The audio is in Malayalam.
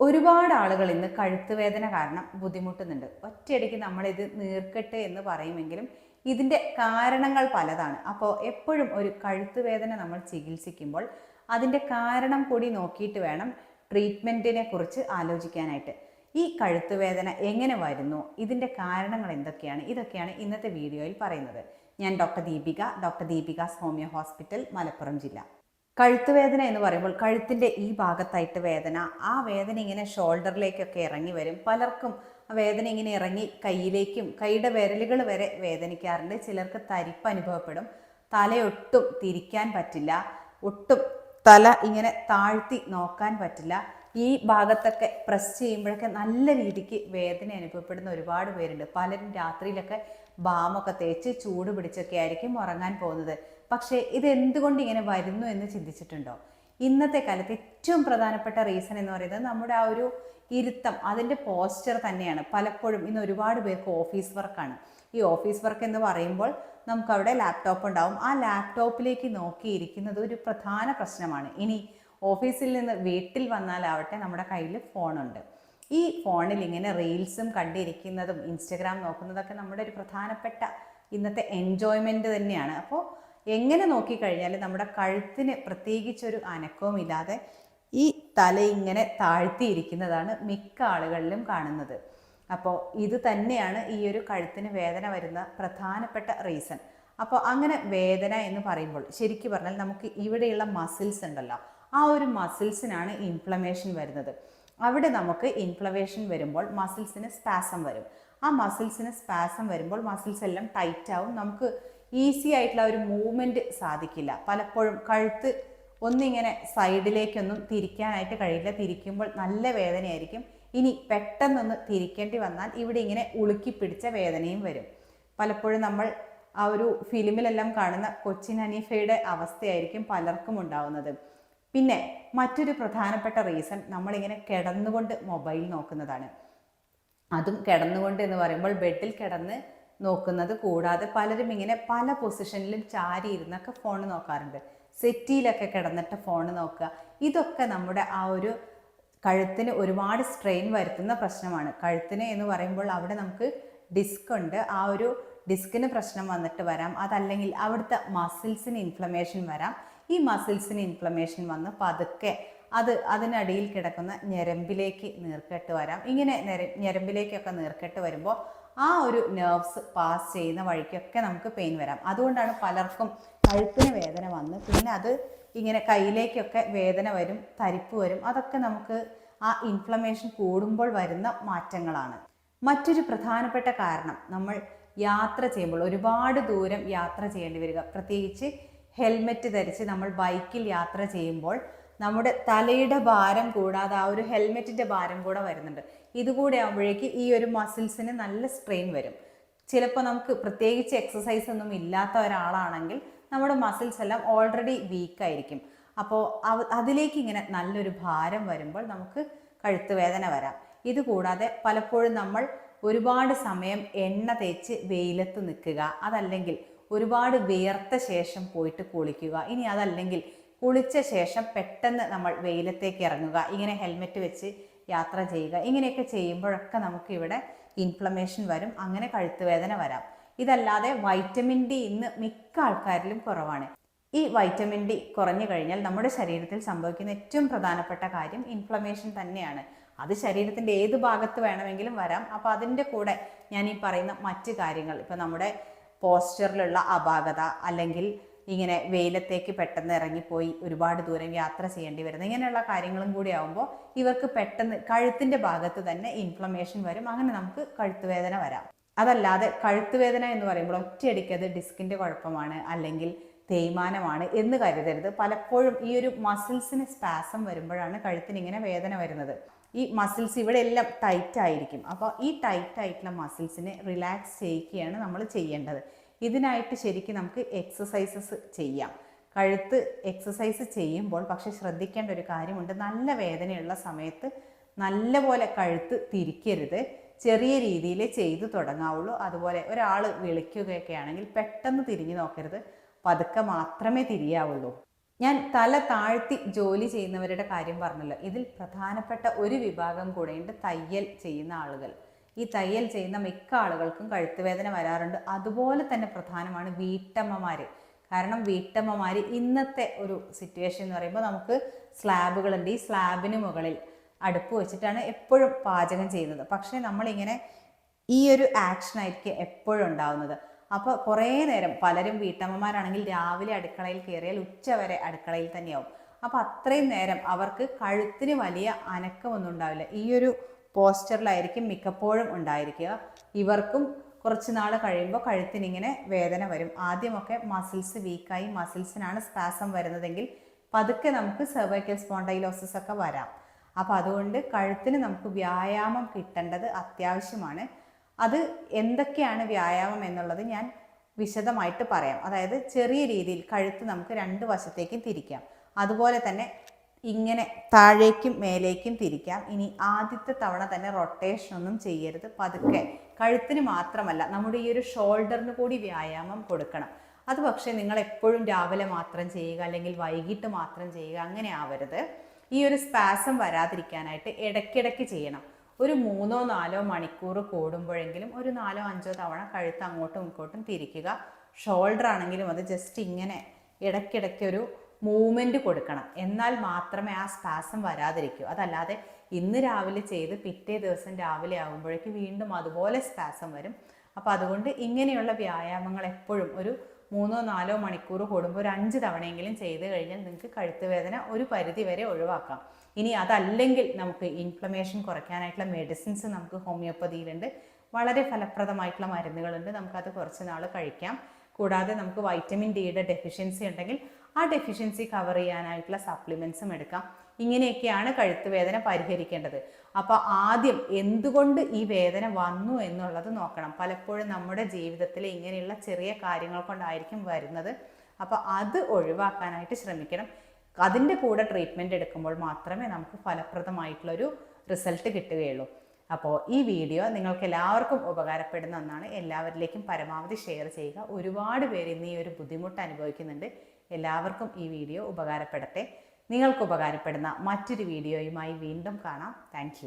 ഒരുപാട് ആളുകൾ ഇന്ന് കഴുത്ത് വേദന കാരണം ബുദ്ധിമുട്ടുന്നുണ്ട്. ഒറ്റയടിക്ക് നമ്മളിത് നീർക്കട്ടെ എന്ന് പറയുമെങ്കിലും ഇതിന്റെ കാരണങ്ങൾ പലതാണ്. അപ്പോൾ എപ്പോഴും ഒരു കഴുത്ത് വേദന നമ്മൾ ചികിത്സിക്കുമ്പോൾ അതിന്റെ കാരണം കൂടി നോക്കിയിട്ട് വേണം ട്രീറ്റ്മെന്റിനെ കുറിച്ച് ആലോചിക്കാനായിട്ട്. ഈ കഴുത്ത് വേദന എങ്ങനെ വരുന്നു? ഇതിന്റെ കാരണങ്ങൾ എന്തൊക്കെയാണ്? ഇതൊക്കെയാണ് ഇന്നത്തെ വീഡിയോയിൽ പറയുന്നത്. ഞാൻ doctor Deepika doctor Deepika homeo hospital Malappuram ജില്ല. കഴുത്ത് വേദന എന്ന് പറയുമ്പോൾ കഴുത്തിന്റെ ഈ ഭാഗത്തായിട്ട് വേദന ആ വേദന ഇങ്ങനെ ഷോൾഡറിലേക്കൊക്കെ ഇറങ്ങി വരും. പലർക്കും വേദന ഇങ്ങനെ ഇറങ്ങി കയ്യിലേക്കും കൈയുടെ വിരലുകൾ വരെ വേദനിക്കാറുണ്ട്. ചിലർക്ക് തരിപ്പ് അനുഭവപ്പെടും. തലയൊട്ടും തിരിക്കാൻ പറ്റില്ല. ഒട്ടും തല ഇങ്ങനെ താഴ്ത്തി നോക്കാൻ പറ്റില്ല. ഈ ഭാഗത്തൊക്കെ പ്രസ് ചെയ്യുമ്പോഴൊക്കെ നല്ല രീതിക്ക് വേദന അനുഭവപ്പെടുന്ന ഒരുപാട് പേരുണ്ട്. പലരും രാത്രിയിലൊക്കെ ബാമൊക്കെ തേച്ച് ചൂട് പിടിച്ചൊക്കെ ആയിരിക്കും ഉറങ്ങാൻ പോകുന്നത്. പക്ഷേ ഇത് എന്തുകൊണ്ട് ഇങ്ങനെ വരുന്നു എന്ന് ചിന്തിച്ചിട്ടുണ്ടോ? ഇന്നത്തെ കാലത്ത് ഏറ്റവും പ്രധാനപ്പെട്ട റീസൺ എന്ന് പറയുന്നത് നമ്മുടെ ആ ഒരു ഇരുത്തം അതിന്റെ പോസ്റ്റർ തന്നെയാണ്. പലപ്പോഴും ഇന്ന് ഒരുപാട് പേർക്ക് ഓഫീസ് വർക്കാണ് ഈ ഓഫീസ് വർക്ക് എന്ന് പറയുമ്പോൾ നമുക്ക് അവിടെ ലാപ്ടോപ്പ് ഉണ്ടാവും. ആ ലാപ്ടോപ്പിലേക്ക് നോക്കിയിരിക്കുന്നത് ഒരു പ്രധാന പ്രശ്നമാണ്. ഇനി ഓഫീസിൽ നിന്ന് വീട്ടിൽ വന്നാലാവട്ടെ നമ്മുടെ കയ്യിൽ ഫോണുണ്ട് ഈ ഫോണിൽ ഇങ്ങനെ റീൽസും കണ്ടിരിക്കുന്നതും ഇൻസ്റ്റഗ്രാം നോക്കുന്നതൊക്കെ നമ്മുടെ ഒരു പ്രധാനപ്പെട്ട ഇന്നത്തെ എൻജോയ്മെന്റ് തന്നെയാണ്. അപ്പോൾ എങ്ങനെ നോക്കിക്കഴിഞ്ഞാൽ നമ്മുടെ കഴുത്തിന് പ്രത്യേകിച്ചൊരു അനക്കവും ഇല്ലാതെ ഈ തല ഇങ്ങനെ താഴ്ത്തിയിരിക്കുന്നതാണ് മിക്ക ആളുകളിലും കാണുന്നത്. അപ്പോൾ ഇത് തന്നെയാണ് ഈ ഒരു കഴുത്തിന് വേദന വരുന്ന പ്രധാനപ്പെട്ട റീസൺ. അപ്പോൾ അങ്ങനെ വേദന എന്ന് പറയുമ്പോൾ ശരിക്കും പറഞ്ഞാൽ നമുക്ക് ഇവിടെയുള്ള മസിൽസ് ഉണ്ടല്ലോ ആ ഒരു മസിൽസിനാണ് ഇൻഫ്ലമേഷൻ വരുന്നത്. അവിടെ നമുക്ക് ഇൻഫ്ലമേഷൻ വരുമ്പോൾ മസിൽസിന് സ്പാസം വരും. ആ മസിൽസിന് സ്പാസം വരുമ്പോൾ മസിൽസ് എല്ലാം ടൈറ്റ് ആവും. നമുക്ക് ഈസി ആയിട്ടുള്ള ഒരു മൂവ്മെന്റ് സാധിക്കില്ല. പലപ്പോഴും കഴുത്ത് ഒന്നിങ്ങനെ സൈഡിലേക്കൊന്നും തിരിക്കാനായിട്ട് കഴിയില്ല. തിരിക്കുമ്പോൾ നല്ല വേദനയായിരിക്കും. ഇനി പെട്ടെന്നൊന്ന് തിരിക്കേണ്ടി വന്നാൽ ഇവിടെ ഇങ്ങനെ ഉളുക്കി പിടിച്ച വേദനയും വരും. പലപ്പോഴും നമ്മൾ ആ ഒരു ഫിലിമിലെല്ലാം കാണുന്ന കൊച്ചിൻ ഹനീഫയുടെ അവസ്ഥയായിരിക്കും പലർക്കും ഉണ്ടാവുന്നത്. പിന്നെ മറ്റൊരു പ്രധാനപ്പെട്ട റീസൺ നമ്മളിങ്ങനെ കിടന്നുകൊണ്ട് മൊബൈൽ നോക്കുന്നതാണ്. അതും കിടന്നുകൊണ്ട് എന്ന് പറയുമ്പോൾ ബെഡിൽ കിടന്ന് നോക്കുന്നത്. കൂടാതെ പലരും ഇങ്ങനെ പല പൊസിഷനിലും ചാരി ഇരുന്നൊക്കെ ഫോൺ നോക്കാറുണ്ട്. സെറ്റിയിലൊക്കെ കിടന്നിട്ട് ഫോൺ നോക്കുക. ഇതൊക്കെ നമ്മുടെ ആ ഒരു കഴുത്തിന് ഒരുപാട് സ്ട്രെയിൻ വരുത്തുന്ന പ്രശ്നമാണ്. കഴുത്തിന് എന്ന് പറയുമ്പോൾ അവിടെ നമുക്ക് ഡിസ്ക് ഉണ്ട്. ആ ഒരു ഡിസ്കിന് പ്രശ്നം വന്നിട്ട് വരാം. അതല്ലെങ്കിൽ അവിടുത്തെ മസിൽസിന് ഇൻഫ്ലമേഷൻ വരാം. ഈ മസിൽസിന് ഇൻഫ്ലമേഷൻ വന്ന് പതുക്കെ അത് അതിനടിയിൽ കിടക്കുന്ന ഞരമ്പിലേക്ക് നീർക്കെട്ട് വരാം. ഇങ്ങനെ ഞര ഞരമ്പിലേക്കൊക്കെ നീർക്കെട്ട് വരുമ്പോൾ ആ ഒരു നെർവ്സ് പാസ് ചെയ്യുന്ന വഴിക്കൊക്കെ നമുക്ക് പെയിൻ വരാം. അതുകൊണ്ടാണ് പലർക്കും കഴുത്തിന് വേദന വന്ന് പിന്നെ അത് ഇങ്ങനെ കയ്യിലേക്കൊക്കെ വേദന വരും തരിപ്പ് വരും. അതൊക്കെ നമുക്ക് ആ ഇൻഫ്ലമേഷൻ കൂടുമ്പോൾ വരുന്ന മാറ്റങ്ങളാണ്. മറ്റൊരു പ്രധാനപ്പെട്ട കാരണം നമ്മൾ യാത്ര ചെയ്യുമ്പോൾ ഒരുപാട് ദൂരം യാത്ര ചെയ്യേണ്ടി വരിക. പ്രത്യേകിച്ച് ഹെൽമെറ്റ് ധരിച്ച് നമ്മൾ ബൈക്കിൽ യാത്ര ചെയ്യുമ്പോൾ നമ്മുടെ തലയുടെ ഭാരം കൂടാതെ ആ ഒരു ഹെൽമെറ്റിന്റെ ഭാരം കൂടെ വരുന്നുണ്ട്. ഇതുകൂടെ ആകുമ്പോഴേക്ക് ഈ ഒരു മസിൽസിന് നല്ല സ്ട്രെയിൻ വരും. ചിലപ്പോൾ നമുക്ക് പ്രത്യേകിച്ച് എക്സസൈസ് ഒന്നും ഇല്ലാത്ത ഒരാളാണെങ്കിൽ നമ്മുടെ മസിൽസ് എല്ലാം ഓൾറെഡി വീക്കായിരിക്കും അപ്പോൾ അതിലേക്ക് ഇങ്ങനെ നല്ലൊരു ഭാരം വരുമ്പോൾ നമുക്ക് കഴുത്ത് വേദന വരാം. ഇതുകൂടാതെ പലപ്പോഴും നമ്മൾ ഒരുപാട് സമയം എണ്ണ തേച്ച് വെയിലത്ത് നിൽക്കുക അതല്ലെങ്കിൽ ഒരുപാട് വിയർത്ത ശേഷം പോയിട്ട് കുളിക്കുക ഇനി അതല്ലെങ്കിൽ കുളിച്ച ശേഷം പെട്ടെന്ന് നമ്മൾ വെയിലത്തേക്ക് ഇറങ്ങുക. ഇങ്ങനെ ഹെൽമെറ്റ് വെച്ച് യാത്ര ചെയ്യുക. ഇങ്ങനെയൊക്കെ ചെയ്യുമ്പോഴൊക്കെ നമുക്ക് ഇവിടെ ഇൻഫ്ലമേഷൻ വരും. അങ്ങനെ കഴുത്ത് വേദന വരാം. ഇതല്ലാതെ വൈറ്റമിൻ ഡി ഇന്ന് മിക്ക ആൾക്കാരിലും കുറവാണ്. ഈ വൈറ്റമിൻ ഡി കുറഞ്ഞു കഴിഞ്ഞാൽ നമ്മുടെ ശരീരത്തിൽ സംഭവിക്കുന്ന ഏറ്റവും പ്രധാനപ്പെട്ട കാര്യം ഇൻഫ്ലമേഷൻ തന്നെയാണ്. അത് ശരീരത്തിന്റെ ഏത് ഭാഗത്ത് വേണമെങ്കിലും വരാം. അപ്പോൾ അതിന്റെ കൂടെ ഞാൻ ഈ പറയുന്ന മറ്റ് കാര്യങ്ങൾ ഇപ്പോൾ നമ്മുടെ പോസ്റ്ററിലുള്ള അപാകത അല്ലെങ്കിൽ ഇങ്ങനെ വെയിലത്തേക്ക് പെട്ടെന്ന് ഇറങ്ങിപ്പോയി ഒരുപാട് ദൂരം യാത്ര ചെയ്യേണ്ടി വരുന്നത്. ഇങ്ങനെയുള്ള കാര്യങ്ങളും കൂടി ആകുമ്പോൾ ഇവർക്ക് പെട്ടെന്ന് കഴുത്തിന്റെ ഭാഗത്ത് തന്നെ ഇൻഫ്ലമേഷൻ വരും. അങ്ങനെ നമുക്ക് കഴുത്തുവേദന വരാം. അതല്ലാതെ കഴുത്തുവേദന എന്ന് പറയുമ്പോൾ ഒറ്റയടിക്ക് അത് ഡിസ്കിന്റെ കുഴപ്പമാണ് അല്ലെങ്കിൽ തേയ്മാനമാണ് എന്ന് കരുതരുത്. പലപ്പോഴും ഈ ഒരു മസിൽസിന് സ്പാസം വരുമ്പോഴാണ് കഴുത്തിന് ഇങ്ങനെ വേദന വരുന്നത്. ഈ മസിൽസ് ഇവിടെ എല്ലാം ടൈറ്റ് ആയിരിക്കും. അപ്പോൾ ഈ ടൈറ്റ് ആയിട്ടുള്ള മസിൽസിനെ റിലാക്സ് ചെയ്യിക്കുകയാണ് നമ്മൾ ചെയ്യേണ്ടത്. ഇതിനായിട്ട് ശരിക്കും നമുക്ക് എക്സസൈസസ് ചെയ്യാം. കഴുത്ത് എക്സസൈസ് ചെയ്യുമ്പോൾ പക്ഷെ ശ്രദ്ധിക്കേണ്ട ഒരു കാര്യമുണ്ട്. നല്ല വേദനയുള്ള സമയത്ത് നല്ലപോലെ കഴുത്ത് തിരിക്കരുത്. ചെറിയ രീതിയിൽ ചെയ്തു തുടങ്ങാവുള്ളൂ. അതുപോലെ ഒരാൾ വിളിക്കുകയൊക്കെ ആണെങ്കിൽ പെട്ടെന്ന് തിരിഞ്ഞു നോക്കരുത്. പതുക്കെ മാത്രമേ തിരിയാവുള്ളൂ. ഞാൻ തല താഴ്ത്തി ജോലി ചെയ്യുന്നവരുടെ കാര്യം പറഞ്ഞല്ലോ. ഇതിൽ പ്രധാനപ്പെട്ട ഒരു വിഭാഗം കൂടെയുണ്ട് തയ്യൽ ചെയ്യുന്ന ആളുകൾ. ഈ തയ്യൽ ചെയ്യുന്ന മിക്ക ആളുകൾക്കും കഴുത്തുവേദന വരാറുണ്ട്. അതുപോലെ തന്നെ പ്രധാനമാണ് വീട്ടമ്മമാർ കാരണം വീട്ടമ്മമാർ ഇന്നത്തെ ഒരു സിറ്റുവേഷൻ എന്ന് പറയുമ്പോൾ നമുക്ക് സ്ലാബുകളുണ്ട്. ഈ സ്ലാബിന് മുകളിൽ അടുപ്പ് വെച്ചിട്ടാണ് എപ്പോഴും പാചകം ചെയ്യുന്നത്. പക്ഷേ നമ്മളിങ്ങനെ ഈ ഒരു ആക്ഷൻ ആയിരിക്കും എപ്പോഴും ഉണ്ടാവുന്നത്. അപ്പോൾ കുറേ നേരം പലരും വീട്ടമ്മമാരാണെങ്കിൽ രാവിലെ അടുക്കളയിൽ കയറിയാൽ ഉച്ച വരെ അടുക്കളയിൽ തന്നെയാവും. അപ്പോൾ അത്രയും നേരം അവർക്ക് കഴുത്തിന് വലിയ അനക്കമൊന്നും ഉണ്ടാവില്ല. ഈ ഒരു പോസ്റ്ററിലായിരിക്കും മിക്കപ്പോഴും ഉണ്ടായിരിക്കുക. ഇവർക്കും കുറച്ച് നാൾ കഴിയുമ്പോൾ കഴുത്തിനിങ്ങനെ വേദന വരും. ആദ്യമൊക്കെ മസിൽസ് വീക്കായി മസിൽസിനാണ് സ്പാസം വരുന്നതെങ്കിൽ പതുക്കെ നമുക്ക് സെർവൈക്കൽ സ്പോണ്ടൈലോസിസ് ഒക്കെ വരാം. അപ്പോൾ അതുകൊണ്ട് കഴുത്തിന് നമുക്ക് വ്യായാമം കിട്ടേണ്ടത് അത്യാവശ്യമാണ്. അത് എന്തൊക്കെയാണ് വ്യായാമം എന്നുള്ളത് ഞാൻ വിശദമായിട്ട് പറയാം. അതായത് ചെറിയ രീതിയിൽ കഴുത്ത് നമുക്ക് രണ്ട് വശത്തേക്കും തിരിക്കാം. അതുപോലെ തന്നെ ഇങ്ങനെ താഴേക്കും മേലേക്കും തിരിക്കാം. ഇനി ആദ്യത്തെ തവണ തന്നെ റൊട്ടേഷൻ ഒന്നും ചെയ്യരുത്. പതുക്കെ. കഴുത്തിന് മാത്രമല്ല നമ്മുടെ ഈ ഒരു ഷോൾഡറിന് കൂടി വ്യായാമം കൊടുക്കണം. അത് പക്ഷേ നിങ്ങൾ എപ്പോഴും രാവിലെ മാത്രം ചെയ്യുക അല്ലെങ്കിൽ വൈകിട്ട് മാത്രം ചെയ്യുക അങ്ങനെ ആവരുത്. ഈ ഒരു സ്പാസം വരാതിരിക്കാനായിട്ട് ഇടയ്ക്കിടയ്ക്ക് ചെയ്യണം. ഒരു മൂന്നോ നാലോ മണിക്കൂർ കൂടുമ്പോഴെങ്കിലും ഒരു നാലോ അഞ്ചോ തവണ കഴുത്ത് അങ്ങോട്ടും ഇങ്ങോട്ടും തിരിക്കുക. ഷോൾഡർ ആണെങ്കിലും അത് ജസ്റ്റ് ഇങ്ങനെ ഇടയ്ക്കിടയ്ക്ക് ഒരു മൂവ്മെന്റ് കൊടുക്കണം. എന്നാൽ മാത്രമേ ആ സ്പാസം വരാതിരിക്കൂ. അതല്ലാതെ ഇന്ന് രാവിലെ ചെയ്ത് പിറ്റേ ദിവസം രാവിലെ ആകുമ്പോഴേക്ക് വീണ്ടും അതുപോലെ സ്പാസം വരും. അപ്പോൾ അതുകൊണ്ട് ഇങ്ങനെയുള്ള വ്യായാമങ്ങൾ എപ്പോഴും ഒരു മൂന്നോ നാലോ മണിക്കൂർ കൂടുമ്പോൾ ഒരു അഞ്ച് തവണയെങ്കിലും ചെയ്ത് കഴിഞ്ഞാൽ നിങ്ങൾക്ക് കഴുത്ത് വേദന ഒരു പരിധി വരെ ഒഴിവാക്കാം. ഇനി അതല്ലെങ്കിൽ നമുക്ക് ഇൻഫ്ലമേഷൻ കുറയ്ക്കാനായിട്ടുള്ള മെഡിസിൻസ് നമുക്ക് ഹോമിയോപ്പതിയിലുണ്ട് വളരെ ഫലപ്രദമായിട്ടുള്ള മരുന്നുകളുണ്ട്. നമുക്കത് കുറച്ച് നാൾ കഴിക്കാം. കൂടാതെ നമുക്ക് വൈറ്റമിൻ ഡിയുടെ ഡെഫിഷ്യൻസി ഉണ്ടെങ്കിൽ ആ ഡെഫിഷ്യൻസി കവർ ചെയ്യാനായിട്ടുള്ള സപ്ലിമെൻസും എടുക്കാം. ഇങ്ങനെയൊക്കെയാണ് കഴുത്ത് വേദന പരിഹരിക്കേണ്ടത്. അപ്പോൾ ആദ്യം എന്തുകൊണ്ട് ഈ വേദന വന്നു എന്നുള്ളത് നോക്കണം. പലപ്പോഴും നമ്മുടെ ജീവിതത്തിൽ ഇങ്ങനെയുള്ള ചെറിയ കാര്യങ്ങൾ കൊണ്ടായിരിക്കും വരുന്നത്. അപ്പോൾ അത് ഒഴിവാക്കാനായിട്ട് ശ്രമിക്കണം. അതിന്റെ കൂടെ ട്രീറ്റ്മെന്റ് എടുക്കുമ്പോൾ മാത്രമേ നമുക്ക് ഫലപ്രദമായിട്ടുള്ളൊരു റിസൾട്ട് കിട്ടുകയുള്ളൂ. അപ്പോൾ ഈ വീഡിയോ നിങ്ങൾക്ക് എല്ലാവർക്കും ഉപകാരപ്പെടുന്ന ഒന്നാണ്. എല്ലാവരിലേക്കും പരമാവധി ഷെയർ ചെയ്യുക. ഒരുപാട് പേര് ഇന്ന് ഈ ഒരു ബുദ്ധിമുട്ട് അനുഭവിക്കുന്നുണ്ട്. എല്ലാവർക്കും ഈ വീഡിയോ ഉപകാരപ്പെടട്ടെ. നിങ്ങൾക്ക് ഉപകാരപ്പെടുന്ന മറ്റൊരു വീഡിയോയുമായി വീണ്ടും കാണാം. താങ്ക്